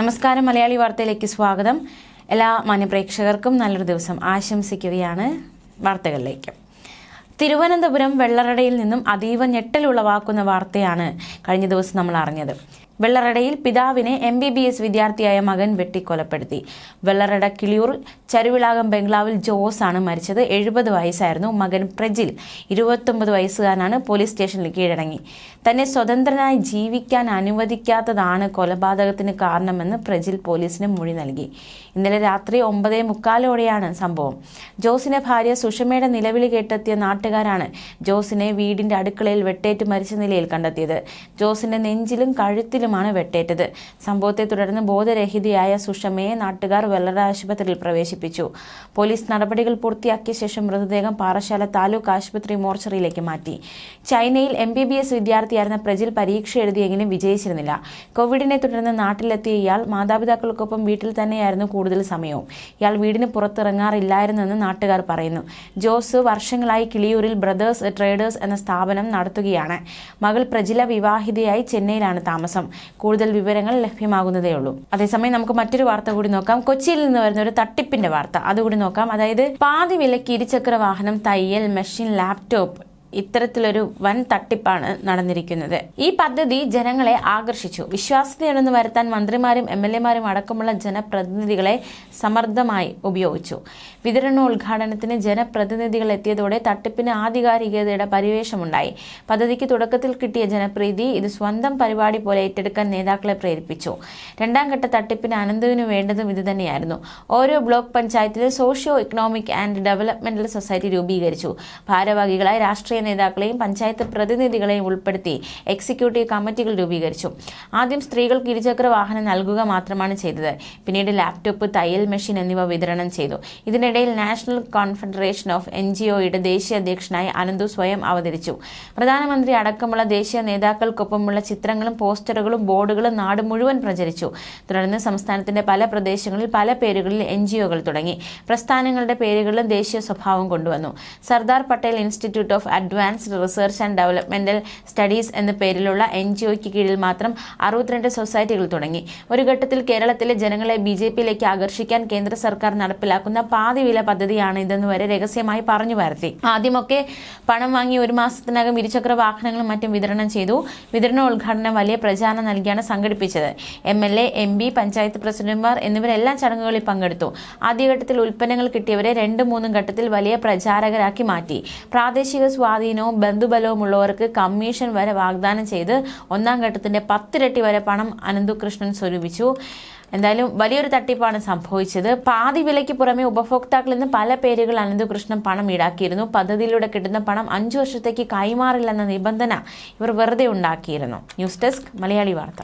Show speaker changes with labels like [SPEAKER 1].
[SPEAKER 1] നമസ്കാരം മലയാളി വാർത്തയിലേക്ക് സ്വാഗതം. എല്ലാ മാന്യപ്രേക്ഷകർക്കും നല്ലൊരു ദിവസം ആശംസിക്കുകയാണ് വാർത്തകളിലേക്ക്. തിരുവനന്തപുരം വെള്ളറടയിൽ നിന്നും അതീവ ഞെട്ടലുളവാക്കുന്ന വാർത്തയാണ് കഴിഞ്ഞ ദിവസം നമ്മൾ അറിഞ്ഞത്. വെള്ളറടയിൽ പിതാവിനെ എം ബി ബി എസ് വിദ്യാർത്ഥിയായ മകൻ വെട്ടിക്കൊലപ്പെടുത്തി. വെള്ളറട കിളിയൂർ ചരുവിളാകം ബംഗ്ലാവിൽ ജോസ് ആണ് മരിച്ചത്. എഴുപത് വയസ്സായിരുന്നു മകൻ പ്രജിൽ. ഇരുപത്തൊമ്പത് വയസ്സുകാരനാണ് പോലീസ് സ്റ്റേഷനിൽ കീഴടങ്ങി. തന്നെ സ്വതന്ത്രനായി ജീവിക്കാൻ അനുവദിക്കാത്തതാണ് കൊലപാതകത്തിന് കാരണമെന്ന് പ്രജിൽ പോലീസിന് മൊഴി നൽകി. ഇന്നലെ രാത്രി ഒമ്പതേ മുക്കാലോടെയാണ് സംഭവം. ജോസിന്റെ ഭാര്യ സുഷമയുടെ നിലവിളി കേട്ടെത്തിയ നാട്ടുകാരാണ് ജോസിനെ വീടിന്റെ അടുക്കളയിൽ വെട്ടേറ്റ് മരിച്ച നിലയിൽ കണ്ടെത്തിയത്. ജോസിന്റെ നെഞ്ചിലും കഴുത്തിലുമാണ് വെട്ടേറ്റത്. സംഭവത്തെ തുടർന്ന് ബോധരഹിതയായ സുഷമയെ നാട്ടുകാർ വെള്ളറ ആശുപത്രിയിൽ പ്രവേശിപ്പിച്ചു. പോലീസ് നടപടികൾ പൂർത്തിയാക്കിയ ശേഷം മൃതദേഹം പാറശാല താലൂക്ക് ആശുപത്രി മോർച്ചറിയിലേക്ക് മാറ്റി. ചൈനയിൽ എം ബി ബി എസ് വിദ്യാർത്ഥിയായിരുന്ന പ്രജിൽ പരീക്ഷ എഴുതിയെങ്കിലും വിജയിച്ചിരുന്നില്ല. കോവിഡിനെ തുടർന്ന് നാട്ടിലെത്തിയ ഇയാൾ മാതാപിതാക്കൾക്കൊപ്പം വീട്ടിൽ തന്നെയായിരുന്നു കൂടുതൽ സമയവും. ഇയാൾ വീടിന് പുറത്തിറങ്ങാറില്ലായിരുന്നെന്ന് നാട്ടുകാർ പറയുന്നു. ജോസ് വർഷങ്ങളായി കിളിയൂരിൽ ബ്രദേഴ്സ് ട്രേഡേഴ്സ് എന്ന സ്ഥാപനം നടത്തുകയാണ്. മകൾ പ്രജില വിവാഹിതയായി ചെന്നൈയിലാണ് താമസം. കൂടുതൽ വിവരങ്ങൾ ലഭ്യമാകുന്നതേ ഉള്ളൂ. അതേസമയം നമുക്ക് മറ്റൊരു വാർത്ത കൂടി നോക്കാം. കൊച്ചിയിൽ നിന്ന് വരുന്ന ഒരു തട്ടിപ്പിന്റെ വാർത്ത. അതുകൂടി നോക്കാം. അതായത് പാതി വിലയ്ക്ക് ഇരുചക്ര വാഹനം തയ്യൽ മെഷീൻ ലാപ്ടോപ്പ് ഇത്തരത്തിലൊരു വൻ തട്ടിപ്പാണ് നടന്നിരിക്കുന്നത്. ഈ പദ്ധതി ജനങ്ങളെ ആകർഷിച്ചു. വിശ്വാസ്യതയുണ്ടെന്ന് വരുത്താൻ മന്ത്രിമാരും എം എൽ എമാരും അടക്കമുള്ള ജനപ്രതിനിധികളെ സമർത്ഥമായി ഉപയോഗിച്ചു. വിതരണോദ്ഘാടനത്തിന് ജനപ്രതിനിധികൾ എത്തിയതോടെ തട്ടിപ്പിന് ആധികാരികതയുടെ പരിവേഷമുണ്ടായി. പദ്ധതിക്ക് തുടക്കത്തിൽ കിട്ടിയ ജനപ്രീതി ഇത് സ്വന്തം പരിപാടി പോലെ ഏറ്റെടുക്കാൻ നേതാക്കളെ പ്രേരിപ്പിച്ചു. രണ്ടാം ഘട്ട തട്ടിപ്പിന് അനന്തുവിന് വേണ്ടതും ഇതുതന്നെയായിരുന്നു ഓരോ ബ്ലോക്ക് പഞ്ചായത്തിലും socio economic and developmental society രൂപീകരിച്ചു. ഭാരവാഹികളായി രാഷ്ട്രീയ നേതാക്കളെയും പഞ്ചായത്ത് പ്രതിനിധികളെയും ഉൾപ്പെടുത്തി എക്സിക്യൂട്ടീവ് കമ്മിറ്റികൾ രൂപീകരിച്ചു. ആദ്യം സ്ത്രീകൾക്ക് ഇരുചക്ര വാഹനം നൽകുക മാത്രമാണ് ചെയ്തത്. പിന്നീട് ലാപ്ടോപ്പ് തയ്യൽ മെഷീൻ എന്നിവ വിതരണം ചെയ്തു. ഇതിനിടയിൽ national confederation of N G ഒയുടെ ദേശീയ അധ്യക്ഷനായി അനന്തു സ്വയം അവതരിച്ചു. പ്രധാനമന്ത്രി അടക്കമുള്ള ദേശീയ നേതാക്കൾക്കൊപ്പമുള്ള ചിത്രങ്ങളും പോസ്റ്ററുകളും ബോർഡുകളും നാട് മുഴുവൻ പ്രചരിച്ചു. തുടർന്ന് സംസ്ഥാനത്തിന്റെ പല പ്രദേശങ്ങളിൽ പല പേരുകളിൽ എൻ ജി തുടങ്ങി. പ്രസ്ഥാനങ്ങളുടെ പേരുകളിലും ദേശീയ സ്വഭാവം കൊണ്ടുവന്നു. Sardar Patel institute of advanced research and developmental studies എന്ന പേരിലുള്ള എൻ ജി കീഴിൽ മാത്രം അറുപത്തിരണ്ട് സൊസൈറ്റികൾ തുടങ്ങി. ഒരു ഘട്ടത്തിൽ കേരളത്തിലെ ജനങ്ങളെ ബി ജെ പിയിലേക്ക് ആകർഷിക്കാൻ കേന്ദ്ര സർക്കാർ നടപ്പിലാക്കുന്ന പാതിവില പദ്ധതിയാണ് ഇതെന്ന് വരെ രഹസ്യമായി പറഞ്ഞു വരുത്തി ആദ്യമൊക്കെ പണം വാങ്ങി ഒരു മാസത്തിനകം ഇരുചക്ര വാഹനങ്ങളും മറ്റും വിതരണം ചെയ്തു. വിതരണ ഉദ്ഘാടനം വലിയ പ്രചാരണം നൽകിയാണ് സംഘടിപ്പിച്ചത്. M L A M P panchayat പ്രസിഡന്റുമാർ എന്നിവരെല്ലാം ചടങ്ങുകളിൽ പങ്കെടുത്തു. ആദ്യഘട്ടത്തിൽ ഉൽപ്പന്നങ്ങൾ കിട്ടിയവരെ രണ്ടും മൂന്നും ഘട്ടത്തിൽ വലിയ പ്രചാരകരാക്കി മാറ്റി. പ്രാദേശിക സ്വാധീനവും ബന്ധുബലവും ഉള്ളവർക്ക് കമ്മീഷൻ വരെ വാഗ്ദാനം ചെയ്ത് ഒന്നാം ഘട്ടത്തിന്റെ പത്തിരട്ടി വരെ പണം അനന്തുകൃഷ്ണൻ സ്വരൂപിച്ചു. എന്തായാലും വലിയൊരു തട്ടിപ്പാണ് സംഭവിച്ചത്. പാതി വിലയ്ക്ക് പുറമെ ഉപഭോക്താക്കളിൽ നിന്ന് പല പേരുകൾ അനന്തകൃഷ്ണൻ പണം ഈടാക്കിയിരുന്നു. പദ്ധതിയിലൂടെ കിട്ടുന്ന പണം അഞ്ചു വർഷത്തേക്ക് കൈമാറില്ലെന്ന നിബന്ധന ഇവർ വെറുതെ ഉണ്ടാക്കിയിരുന്നു. ന്യൂസ് ഡെസ്ക് മലയാളി വാർത്ത.